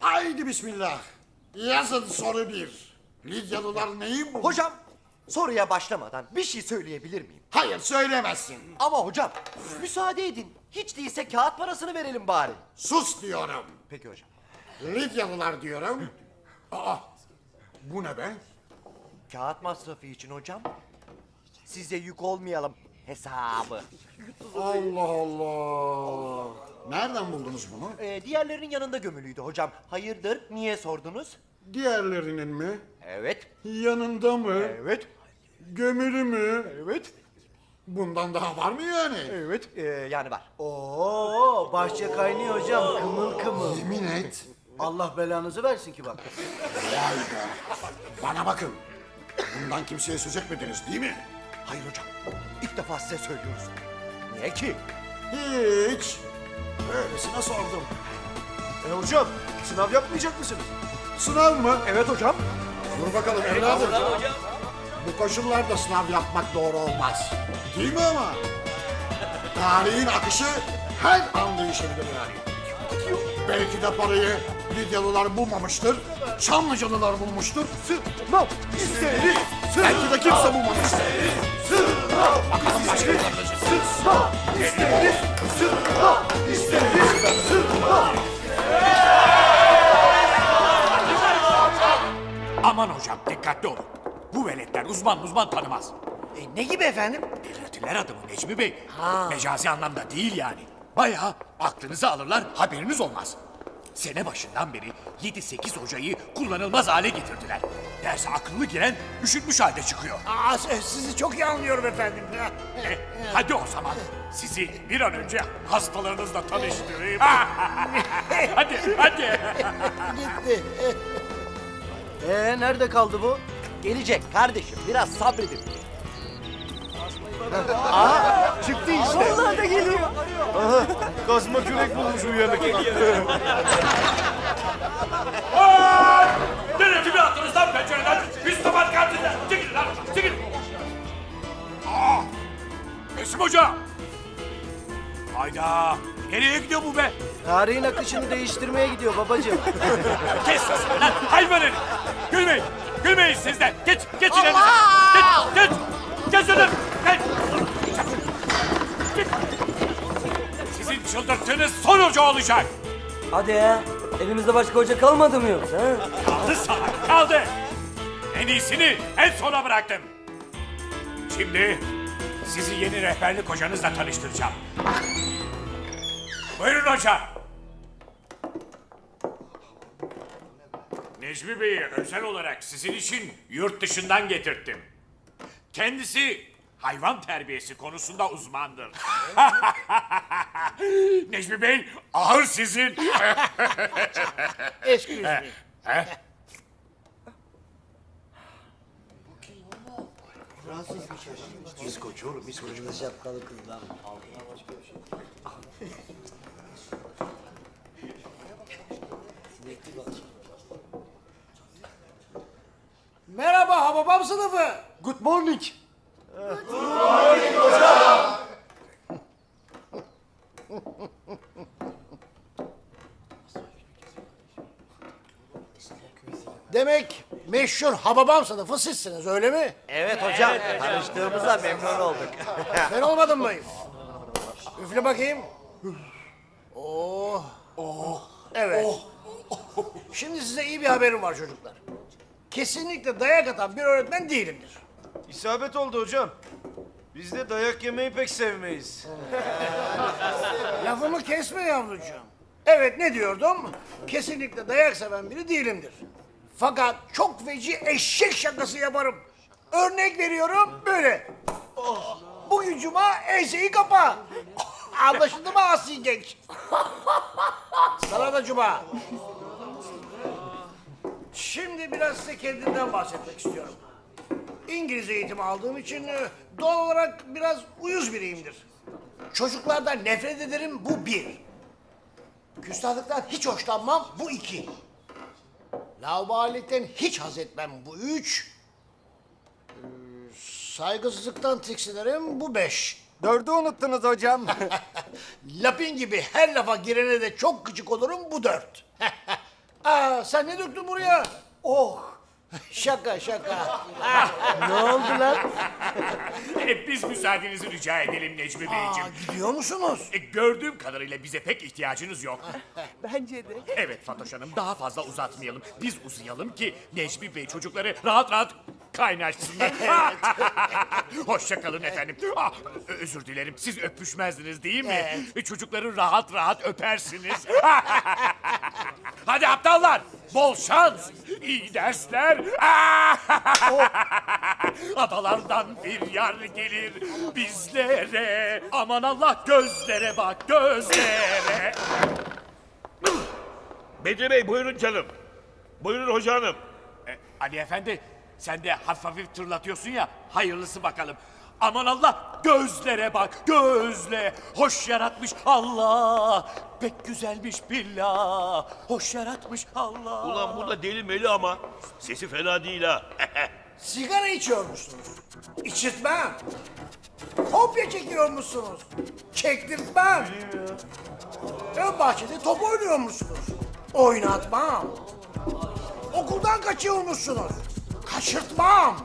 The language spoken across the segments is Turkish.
Haydi bismillah. Yazın soru bir. Lidyalılar neyin bu? Hocam soruya başlamadan bir şey söyleyebilir miyim? Hayır söylemezsin. Ama hocam müsaade edin. Hiç değilse kağıt parasını verelim bari. Sus diyorum. Peki hocam. Lidyalılar diyorum. Aa, bu ne be? Kağıt masrafı için hocam. Size yük olmayalım hesabı. Allah Allah. Nereden buldunuz bunu? Ee, diğerlerinin yanında gömülüydü hocam. Hayırdır niye sordunuz? Diğerlerinin mi? Evet. Yanında mı? Evet. Gömülü mü? Evet. Bundan daha var mı yani? Evet. Ee, yani var. Oo, bahçe kaynıyor hocam. Kımıl kımıl. Yemin et. Allah belanızı versin ki bak. Vay be. Bana bakın. Bundan kimseye söz etmediniz değil mi? Hayır hocam. İlk defa size söylüyoruz. Niye ki? Hiç. Öylesine sordum. E hocam, sınav yapmayacak mısınız? Sınav mı? Evet hocam. Dur bakalım evladım. Bu koşullarda sınav yapmak doğru olmaz. Değil mi ama? Tarihin akışı her an değişebilir yani. Belki de parayı Lidyalılar bulmamıştır. Çamlıcalılar bulmuştur. Sınav isteriz. Belki de kimse bulmamıştır. Bakalım başka isteriz. İsteriz. Aman hocam dikkatli olun. Bu veletler uzman uzman tanımaz. E, ne gibi efendim? Delirtiler adamı Necmi Bey. Mecazi anlamda değil yani. Bayağı aklınızı alırlar haberiniz olmaz. Sene başından beri 7-8 hocayı kullanılmaz hale getirdiler. Derse akıllı giren üşütmüş halde çıkıyor. Aa, sizi çok iyi anlıyorum efendim. E, hadi o zaman sizi bir an önce hastalarınızla tanıştırayım. hadi hadi. Gitti. Ee, nerede kaldı bu? Gelecek kardeşim biraz sabredin. Aa, çıktı işte. Onlar da geliyor. Kazma kürek bulmuş uyanık. Denetimi attınız lan pencereden. Müslüman kantinden. Çekilin lan. Çekilin. Aa! Resim Hoca. Hayda. Nereye gidiyor bu be? Tarihin akışını değiştirmeye gidiyor babacığım. Kes sesini lan hayvan herif. Gülmeyin. Gülmeyin siz de. Geç. Geç ilerinize. Geç. Geç çıldırttığınız son hoca olacak. Hadi ya. Elimizde başka hoca kalmadı mı yoksa? ha? Kaldı sana kaldı. En iyisini en sona bıraktım. Şimdi sizi yeni rehberlik hocanızla tanıştıracağım. Buyurun hocam. Necmi Bey'i özel olarak sizin için yurt dışından getirttim. Kendisi hayvan terbiyesi konusunda uzmandır. Necmi Bey, ahır sizin. Excuse me. He? Şapkalı kızdan. Merhaba Hababam sınıfı. Good morning. Demek meşhur Hababam sınıfı sizsiniz öyle mi? Evet hocam. Tanıştığımıza memnun olduk. Ben olmadım mı? Üfle bakayım. Oh. Oh. Evet. Şimdi size iyi bir haberim var çocuklar. Kesinlikle dayak atan bir öğretmen değilimdir. İsabet oldu hocam. Biz de dayak yemeyi pek sevmeyiz. Lafımı kesme yavrucuğum. Evet ne diyordum? Kesinlikle dayak seven biri değilimdir. Fakat çok feci eşek şakası yaparım. Örnek veriyorum böyle. Bugün cuma enseyi kapa. Anlaşıldı mı asi genç? Sana da cuma. Şimdi biraz size kendimden bahsetmek istiyorum. İngiliz eğitimi aldığım için e, doğal olarak biraz uyuz biriyimdir. Çocuklardan nefret ederim bu bir. Küstahlıktan hiç hoşlanmam bu iki. Laubalilikten hiç haz etmem bu üç. Ee, saygısızlıktan tiksinirim bu beş. Dördü unuttunuz hocam. Lapin gibi her lafa girene de çok gıcık olurum bu dört. Aa. Sen ne döktün buraya? Oh. Şaka şaka. Ne oldu lan? E, biz müsaadenizi rica edelim Necmi Aa, Beyciğim. gidiyor musunuz? E, gördüğüm kadarıyla bize pek ihtiyacınız yok. Bence de. Evet Fatoş Hanım daha fazla uzatmayalım. Biz uzayalım ki Necmi Bey çocukları rahat rahat kaynaşsınlar. Hoşça kalın efendim. Ah, ö- özür dilerim siz öpüşmezdiniz değil mi? E, Çocukları rahat rahat öpersiniz. Hadi aptallar bol şans. iyi dersler. Adalardan bir yar gelir bizlere. Aman Allah gözlere bak gözlere. Bedri Bey buyurun canım. Buyurun hoca hanım. E, Ali Efendi sen de hafif hafif tırlatıyorsun ya hayırlısı bakalım. Aman Allah gözlere bak gözle. Hoş yaratmış Allah. Pek güzelmiş billah. Hoş yaratmış Allah. Ulan bu da deli meli ama sesi fena değil ha. Sigara içiyor musunuz? İçirtmem. Kopya çekiyor musunuz? Çektirtmem. Ön bahçede top oynuyor musunuz? Oynatmam. Okuldan kaçıyor musunuz? Kaçırtmam.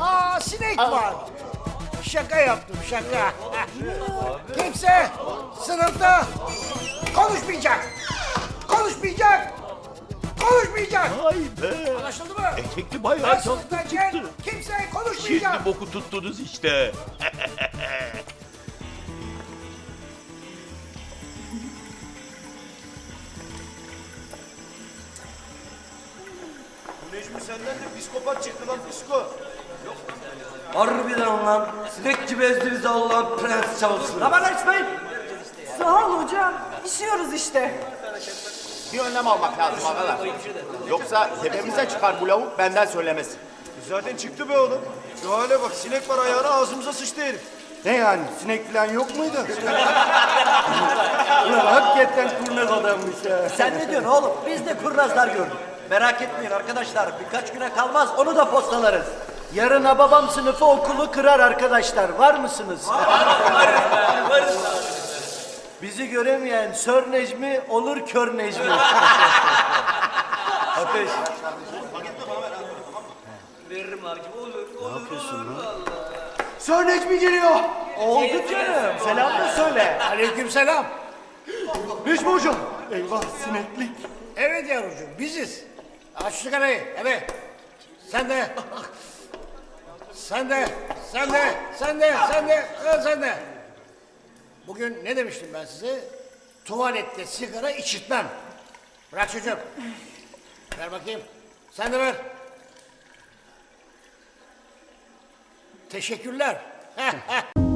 Aa sinek var. Şaka yaptım şaka. Kimse sınıfta konuşmayacak. Konuşmayacak. Konuşmayacak. Vay be. Anlaşıldı mı? Ben bayağı çok sınıftayken tuttu. kimse konuşmayacak. Şimdi boku tuttunuz işte. Bu Necmi senden de psikopat çıktı lan psiko. Harbiden lan. Sinek gibi ezdi bizi Allah'ın prens çalsın. Aman açmayın. Sağ ol hocam. İşiyoruz işte. Bir önlem almak lazım ağalar. Yoksa tepemize çıkar bu lavuk benden söylemesi. Zaten çıktı be oğlum. Şu hale bak sinek var ayağına ağzımıza sıçtı herif. Ne yani sinek falan yok muydu? Ulan hakikaten kurnaz adammış ya. Sen ne diyorsun oğlum? Biz de kurnazlar gördük. Merak etmeyin arkadaşlar. Birkaç güne kalmaz onu da postalarız. Yarın babam sınıfı okulu kırar arkadaşlar. Var mısınız? Bizi göremeyen Sör Necmi olur Kör Necmi. Ateş. Veririm harcımı olur. Olur. Sör Necmi geliyor. Oldu canım. Selam da söyle. Aleykümselam. Necmi hocam. Eyvah sineklik. Evet yavrucuğum biziz. Aç şu sigarayı hadi. Sen de. Sen de. Sen de. Sen de. Sen de. ha, Sen de. Bugün ne demiştim ben size? Tuvalette sigara içirtmem. Bırak çocuğum. Ver bakayım. Sen de ver. Teşekkürler.